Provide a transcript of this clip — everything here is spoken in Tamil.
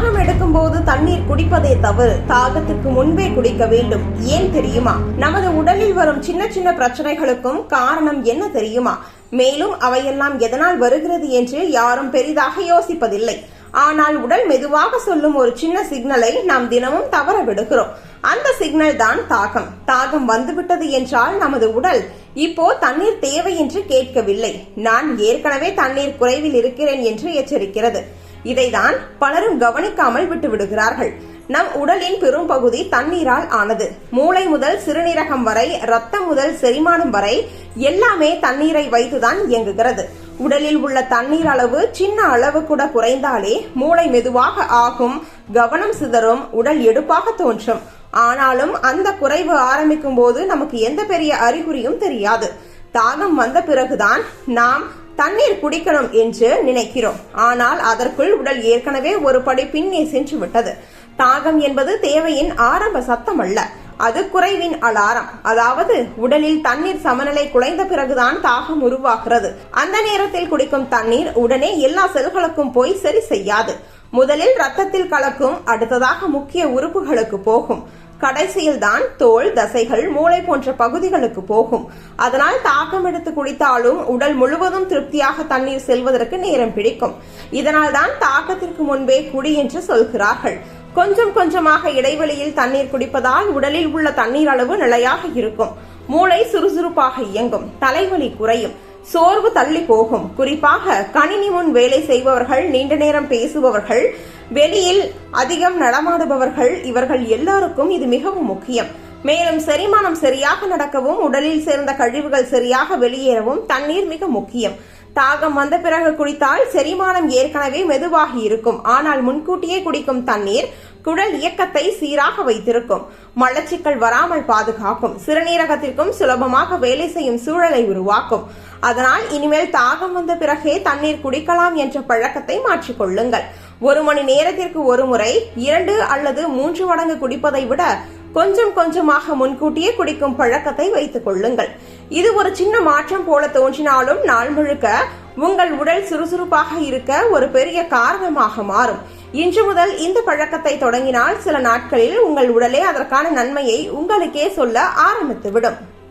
தாகம் எடுக்கும்போது தண்ணீர் குடிப்பதே தவறு. தாகத்துக்கு முன்பே குடிக்க வேண்டும். ஏன் தெரியுமா? நமது உடலில் வரும் சின்ன சின்ன பிரச்சனைகளுக்கும் காரணம் என்ன தெரியுமா? மேலும் அவையெல்லாம் எதனால் வருகிறது என்று யாரும் பெரிதாக யோசிப்பதில்லை. ஆனால் உடல் மெதுவாக சொல்லும் ஒரு சின்ன சிக்னலை நாம் தினமும் தவற விடுகிறோம் அந்த சிக்னல் தான் தாகம். தாகம் வந்துவிட்டது என்றால் நமது உடல் இப்போ தண்ணீர் தேவை என்று கேட்கவில்லை. நான் ஏற்கனவே தண்ணீர் குறைவில் இருக்கிறேன் என்று எச்சரிக்கிறது. இதைதான் பலரும் கவனிக்காமல் விட்டுவிடுகிறார்கள். நம் உடலின் பெரும்பகுதி தண்ணீரால் ஆனது. மூளை முதல் சிறுநீரகம் வரை ரத்தம் முதல் செரிமானம் வரை எல்லாமே தண்ணீரை வைத்துதான் இயங்குகிறது. உடலில் உள்ள தண்ணீர் அளவு சின்ன அளவு கூட குறைந்தாலே மூளை மெதுவாக ஆகும் கவனம் சிதறும் உடல் எடுப்பாக தோன்றும். ஆனாலும் அந்த குறைவு ஆரம்பிக்கும் போது நமக்கு எந்த பெரிய அறிகுறியும் தெரியாது. தாகம் வந்த பிறகுதான் நாம் தண்ணீர் குடிக்கணும் என்று நினைக்கிறோம். ஆனால் அதற்குள் உடல் ஏற்கனவே ஒரு படி பின்னே சென்று விட்டது தாகம் என்பது தேவையின் ஆரம்ப சத்தம் அல்ல அது குறைவின் அலாரம். அதாவது உடலில் தண்ணீர் சமநிலை குலைந்த பிறகுதான் தாகம் உருவாகிறது. அந்த நேரத்தில் குடிக்கும் தண்ணீர் உடனே எல்லா செல்களுக்கும் போய் சரி செய்யாது. முதலில் ரத்தத்தில் கலக்கும் அடுத்ததாக முக்கிய உறுப்புகளுக்கு போகும். கடைசியில் தான் தோல் தசைகள் மூளை போன்ற பகுதிகளுக்கு போகும். அதனால் தாகம் எடுத்து குடித்தாலும் உடல் முழுவதும் திருப்தியாக தண்ணீர் செல்வதற்கு நேரம் பிடிக்கும். இதனால் தான் தாக்கத்திற்கு முன்பே குடி என்று சொல்கிறார்கள். கொஞ்சம் கொஞ்சமாக இடைவெளியில் தண்ணீர் குடிப்பதால் உடலில் உள்ள தண்ணீர் அளவு நிலையாக இருக்கும். மூளை சுறுசுறுப்பாக இயங்கும். தலைவலி குறையும். சோர்வு தள்ளி போகும். குறிப்பாக கணினி முன் வேலை செய்பவர்கள் நீண்ட நேரம் பேசுபவர்கள் வெளியில் அதிகம் நடமாடுபவர்கள் இவர்கள் எல்லாருக்கும் இது மிகவும் முக்கியம். மேலும் செரிமானம் சரியாக நடக்கவும் உடலில் சேர்ந்த கழிவுகள் சரியாக வெளியேறவும் தண்ணீர் மிக முக்கியம். தாகம் வந்த பிறகு குடித்தால் செரிமானம் ஏற்கனவே மெதுவாகி இருக்கும். ஆனால் முன்கூட்டியே குடிக்கும் தண்ணீர் குடல் இயக்கத்தை சீராக வைத்திருக்கும். மலச்சிக்கல் வராமல் பாதுகாக்கும். சிறுநீரகத்திற்கும் சுலபமாக வேலை செய்யும் சூழலை உருவாக்கும். அதனால் இனிமேல் தாகம் வந்த பிறகே தண்ணீர் குடிக்கலாம் என்ற பழக்கத்தை மாற்றிக்கொள்ளுங்கள். ஒரு மணி நேரத்திற்கு ஒரு முறை இரண்டு அல்லது மூன்று மடங்கு குடிப்பதை விட கொஞ்சம் கொஞ்சமாக முன்கூட்டியே குடிக்கும் பழக்கத்தை வைத்துக் கொள்ளுங்கள். இது ஒரு சின்ன மாற்றம் போல தோன்றினாலும் நாள் முழுக்க உங்கள் உடல் சுறுசுறுப்பாக இருக்க ஒரு பெரிய காரணமாக மாறும். இன்று முதல் இந்த பழக்கத்தை தொடங்கினால் சில நாட்களில் உங்கள் உடலே அதற்கான நன்மையை உங்களுக்கே சொல்ல ஆரம்பித்துவிடும்.